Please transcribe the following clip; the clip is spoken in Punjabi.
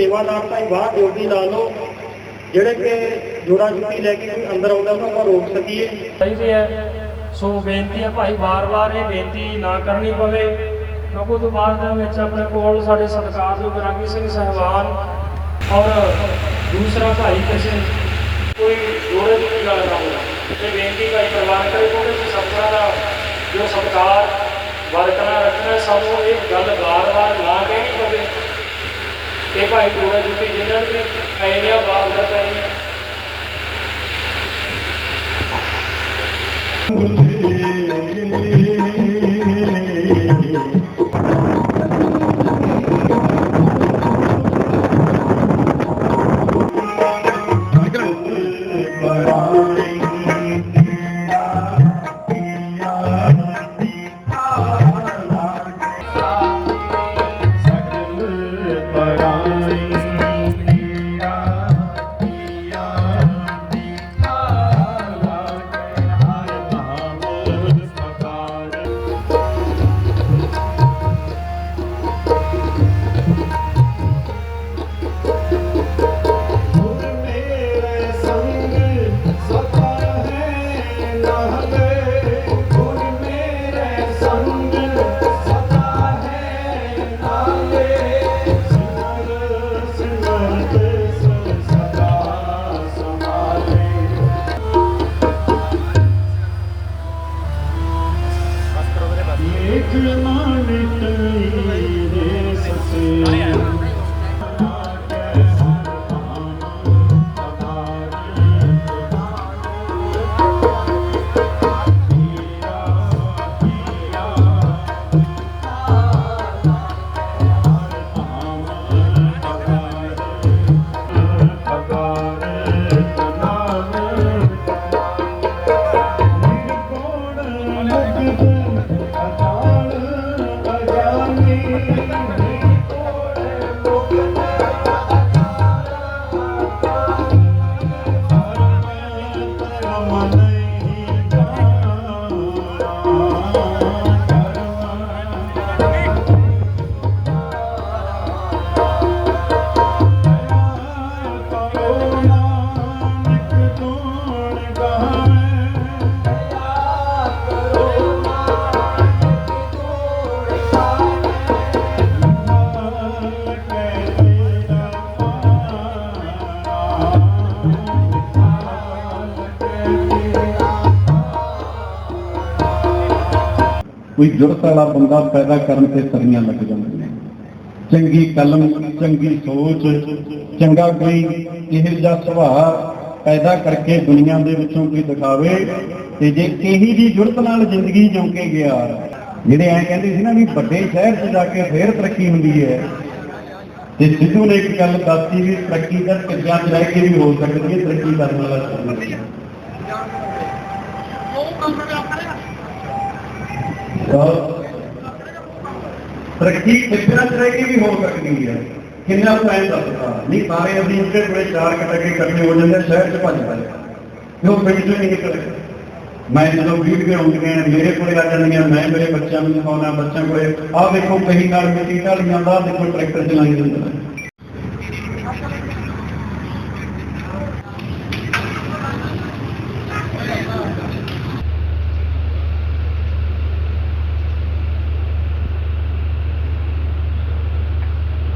ਸੇਵਾਦਾਰ ਤਾਂ ਬਾਹਰ ਡਿਊਟੀ ਲਾ ਲਓ। ਜਿਹੜੇ ਕਿ ਜੋੜਾ ਜੁੱਤੀ ਲੈ ਕੇ ਕੋਈ ਅੰਦਰ ਆਉਂਦਾ ਉਹਨਾਂ ਨੂੰ ਰੋਕ ਸਕੀਏ। ਚਾਹੀਦੇ ਹੈ। ਸੋ ਬੇਨਤੀ ਹੈ ਭਾਈ, ਵਾਰ-ਵਾਰ ਇਹ ਬੇਨਤੀ ਨਾ ਕਰਨੀ ਪਵੇ। ਕਿਉਂਕਿ ਤੋਂ ਬਾਅਦ ਦੇ ਵਿੱਚ ਆਪਣੇ ਕੋਲ ਸਾਡੇ ਸਤਿਕਾਰਯੋਗ ਰਾਗੀ ਸਿੰਘ ਸਹਿਬਾਨ ਔਰ ਦੂਸਰਾ ਭਾਈ ਕਿਸੇ ਕੋਈ ਜੋੜੇ ਦੀ ਗੱਲ ਨਾ ਹੋਵੇ। ਤੇ ਬੇਨਤੀ ਭਾਈ, ਪ੍ਰਵਾਨ ਕਰੇ ਕਿਉਂਕਿ ਸਤਿਕਾਰ ਦਾ ਜੋ ਸਤਿਕਾਰ ਬਰਕਰਾਰ ਰੱਖਣਾ ਸਾਨੂੰ ਇਹ ਗੱਲ ਵਾਰ-ਵਾਰ ਨਾ ਕਹਿਣੀ ਪਵੇ। ਤੇ ਭਾਈ ਜੋੜੇ ਜੁੱਤੀ ਜਿਨ੍ਹਾਂ ਨੇ ਆਏ ਆ ਬਾਤ ਦਾ ਪਏ ਕੋਈ ਜੁਰਤ ਵਾਲਾ ਬੰਦਾ ਪੈਦਾ ਕਰਨ ਤੇ ਸਰੀਆਂ ਲੱਗ ਜਾਂਦੀਆਂ ਚੰਗੀ ਕਲਮ, ਚੰਗੀ ਸੋਚ, ਚੰਗਾ ਕੋਈ ਇਹ ਜਿਹਾ ਸੁਭਾਅ ਪੈਦਾ ਕਰਕੇ ਦੁਨੀਆ ਦੇ ਵਿੱਚੋਂ ਕੋਈ ਦਿਖਾਵੇ ਤੇ ਜੇ ਇਹੀ ਜੀ ਜੁਰਤ ਨਾਲ ਜ਼ਿੰਦਗੀ ਜਿਉਂ ਗਿਆ, ਜਿਹੜੇ ਐ ਕਹਿੰਦੇ ਸੀ ਨਾ ਵੀ ਵੱਡੇ ਸ਼ਹਿਰ 'ਚ ਜਾ ਕੇ ਫੇਰ ਤਰੱਕੀ ਹੁੰਦੀ ਹੈ, ਤੇ ਸਿੱਧੂ ਨੇ ਇੱਕ ਗੱਲ ਦੱਸੀ ਵੀ ਤਰੱਕੀ ਦਾ ਕਿੱਦਾਂ 'ਚ ਰਹਿ ਕੇ ਵੀ ਹੋ ਸਕਦੀ ਹੈ, ਤਰੱਕੀ ਕਰਨ ਵਾਲਾ ਤਰੱਕੀ ਕਿੰਨਾ ਚ ਕੇ ਵੀ ਹੋ ਸਕਦੀ ਹੈ। ਕਿੰਨਾ ਟਾਈਮ ਦੱਸਦਾ ਨਹੀਂ, ਸਾਰੇ ਅਸੀਂ ਉੱਤੇ ਕੋਲੇ ਚਾਰ ਕਟਕੇ ਇਕੱਠੇ ਹੋ ਜਾਂਦੇ ਸ਼ਹਿਰ ਚ ਭੱਜ ਜਾਂਦੇ ਕਿਉਂ? ਪਿੰਡ ਤੋਂ ਨਹੀਂ ਨਿਕਲੇ ਮੈਂ ਜਦੋਂ ਵੀਡੀਓ ਆਉਂਦੀਆਂ ਮੇਰੇ ਕੋਲੇ ਆ ਜਾਂਦੀਆਂ ਮੈਂ ਮੇਰੇ ਬੱਚਿਆਂ ਨੂੰ ਦਿਖਾਉਣਾ ਬੱਚਿਆਂ ਕੋਲੇ, ਆਹ ਦੇਖੋ, ਕਈ ਨਾਲ ਮਿੱਟੀ ਢਾਲੀਆਂ ਦਾ ਦੇਖੋ, ਟਰੈਕਟਰ ਚਲਾਈ ਜਾਂਦਾ